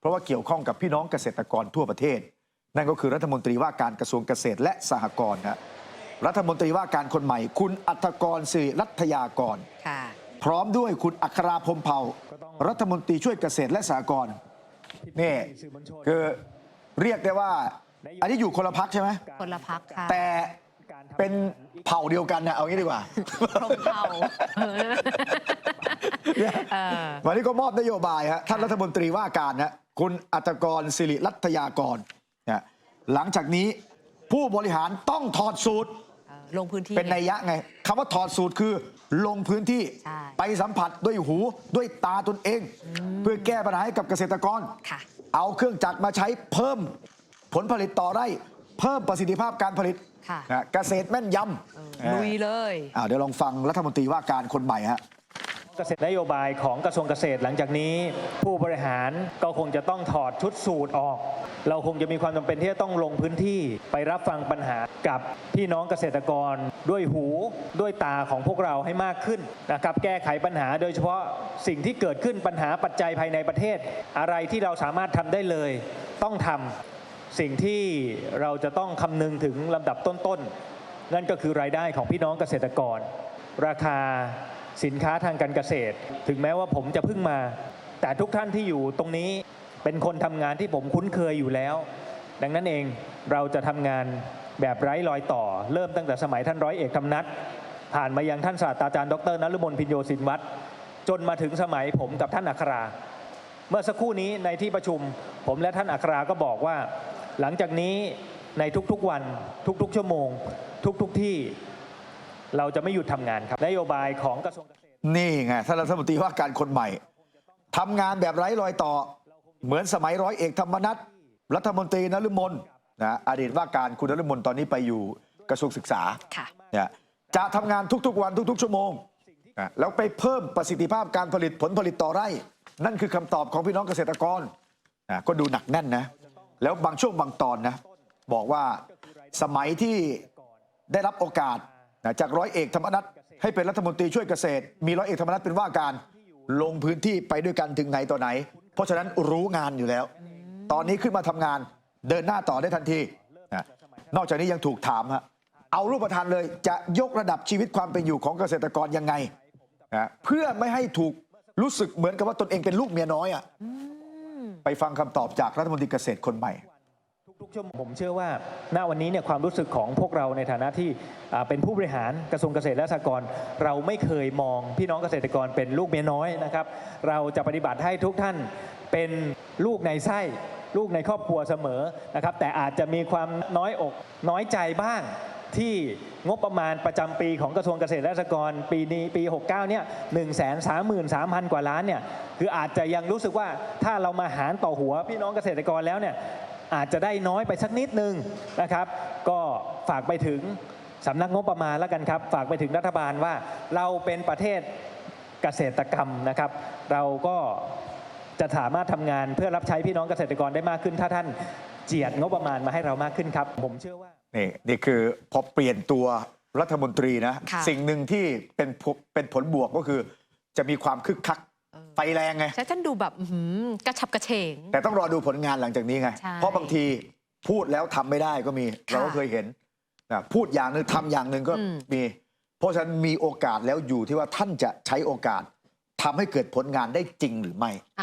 เพราะว่าเกี่ยวข้องกับพี่น้องเกษตรกรทั่วประเทศ นั่นก็คือรัฐมนตรีว่าการกระทรวงเกษตรและสหกรณ์นะรัฐมนตรีว่าการคนใหม่ คุณอัธกรสิริรัตยากรค่ะพร้อมด้วยคุณอัคราพรหมเผ่ารัฐมนตรีช่วยเกษตรและสหกรณ์นี่คือเรียกได้ว่า อันนี้อยู่คนละพักใช่ไหมคนละพักค่ะแต่เป็นเผ่าเดียวกันนะเอางี้ดีกว่าพรหมเผ่าเออเออวันนี้ก็มอบนโยบายฮะท่านรัฐมนตรีว่าการนะ คุณอัตกรสิริรัตยากรนะหลังจากนี้ผู้บริหารต้องถอดสูตรเออลงพื้นที่ เป็นนัยยะไงคำว่าถอดสูตรคือลงพื้นที่ใช่ ไปสัมผัสด้วยหูด้วยตาตนเอง เพื่อแก้ปัญหาให้กับเกษตรกร ค่ะ เอาเครื่องจักรมาใช้เพิ่มผลผลิตต่อไร่ เพิ่มประสิทธิภาพการผลิตค่ะ นะเกษตรแม่นยเออำลุยเลย อ่าเดี๋ยวลองฟังรัฐมนตรีว่าการคนใหม่ฮะ เกษตรนโยบายของกระทรวงเกษตรหลังจากนี้ ผู้บริหารก็คงจะต้องถอดชุดสูตรออก เราคงจะมีความจำเป็นที่จะต้องลงพื้นที่ไปรับฟังปัญหากับพี่น้องเกษตรกร ด้วยหูด้วยตาของพวกเราให้มากขึ้นนะครับแก้ไขปัญหาโดยเฉพาะสิ่งที่เกิดขึ้นปัญหาปัจจัยภายในประเทศ อะไรที่เราสามารถทำได้เลย ต้องทำสิ่งที่เราจะต้องคำนึงถึงลำดับต้นๆ นั่นก็คือรายได้ของพี่น้องเกษตรกร ราคา สินค้าทางการเกษตร ถึงแม้ว่าผมจะเพิ่งมา แต่ทุกท่านที่อยู่ตรงนี้เป็นคนทำงานที่ผมคุ้นเคยอยู่แล้ว ดังนั้นเองเราจะทำงานแบบไร้รอยต่อ เริ่มตั้งแต่สมัยท่านร้อยเอกธรรมนัฐผ่านมายังท่านศาสตราจารย์ดรนฤมลพินโยสินวัตรจนมาถึงสมัยผมกับท่านอัครา เมื่อสักครู่นี้ในที่ประชุม ผมและท่านอัคราก็บอกว่า หลังจากนี้ในทุกๆวัน ทุกๆ ชั่วโมง ทุกๆที่ เราจะไม่หยุดทำงานครับนโยบายของกระทรวงเกษตร นี่ไงท่านรัฐมนตรีว่าการคนใหม่ทำงานแบบไร้รอยต่อ เหมือนสมัยร้อยเอกธรรมนัฐรัฐมนตรีนฤมลนะอดีตว่าการคุณนฤมลตอนนี้ไปอยู่กระทรวงศึกษาค่ะ เนี่ยจะทำงานทุกๆวันทุก ๆ ชั่วโมงนะแล้วไปเพิ่มประสิทธิภาพการผลิตผลผลิตต่อไร่ นั่นคือคำตอบของพี่น้องเกษตรกรนะก็ดูหนักแน่นนะ แล้วบางช่วงบางตอนนะ บอกว่าสมัยที่ได้รับโอกาสนะ จากร้อยเอกธรรมนัฐให้เป็นรัฐมนตรีช่วยเกษตร มีร้อยเอกธรรมนัฐเป็นว่าการลงพื้นที่ไปด้วยกันถึงไหนต่อไหน เพราะฉะนั้นรู้งานอยู่แล้ว ตอนนี้ขึ้นมาทำงานเดินหน้าต่อได้ทันทีนะนอกจากนี้ยังถูกถามฮะเอารูปธรรมเลยจะยกระดับชีวิตความเป็นอยู่ของเกษตรกรยังไงนะเพื่อไม่ให้ถูกรู้สึกเหมือนกับว่าตนเองเป็นลูกเมียน้อยอะไปฟังคำตอบจากรัฐมนตรีเกษตรคนใหม่ ทุกๆชั่วโมงผมเชื่อว่า ณวันนี้เนี่ยความรู้สึกของพวกเราในฐานะที่เป็นผู้บริหารกระทรวงเกษตรและสหกรณ์เราไม่เคยมองพี่น้องเกษตรกรเป็นลูกเมียน้อยนะครับ เราจะปฏิบัติให้ทุกท่านเป็นลูกในไส้ลูกในครอบครัวเสมอนะครับ แต่อาจจะมีความน้อยอกน้อยใจบ้างที่งบประมาณประจำปีของกระทรวงเกษตรและสหกรณ์ปีนี้ปี 69 เนี่ย 1 3 3 3 0 0 0 กว่าล้านเนี่ย คืออาจจะยังรู้สึกว่าถ้าเรามาหารต่อหัวพี่น้องเกษตรกรแล้วเนี่ย อาจจะได้น้อยไปสักนิดนึงนะครับ ก็ฝากไปถึงสำนักงบประมาณแล้วกันครับ ฝากไปถึงรัฐบาลว่าเราเป็นประเทศเกษตรกรรมนะครับ เราก็จะสามารถทำงานเพื่อรับใช้พี่น้องเกษตรกรได้มากขึ้น ถ้าท่านเจียดงบประมาณมาให้เรามากขึ้นครับ ผมเชื่อว่านี่นี่คือพอเปลี่ยนตัวรัฐมนตรีนะค่ะสิ่งหนึ่งที่เป็นผลเป็นผลบวกก็คือ จะมีความคึกคักเออ ไฟแรงไงใช่ท่านดูแบบอื้อหือกระฉับกระเฉง แต่ต้องรอดูผลงานหลังจากนี้ไง ใช่เพราะบางทีพูดแล้วทำไม่ได้ก็มีค่ะเราก็เคยเห็นนะพูดอย่างหนึ่งทำอย่างหนึ่งก็อืม มี เพราะฉะนั้นมีโอกาสแล้วอยู่ที่ว่าท่านจะใช้โอกาสทำให้เกิดผลงานได้จริงหรือไม่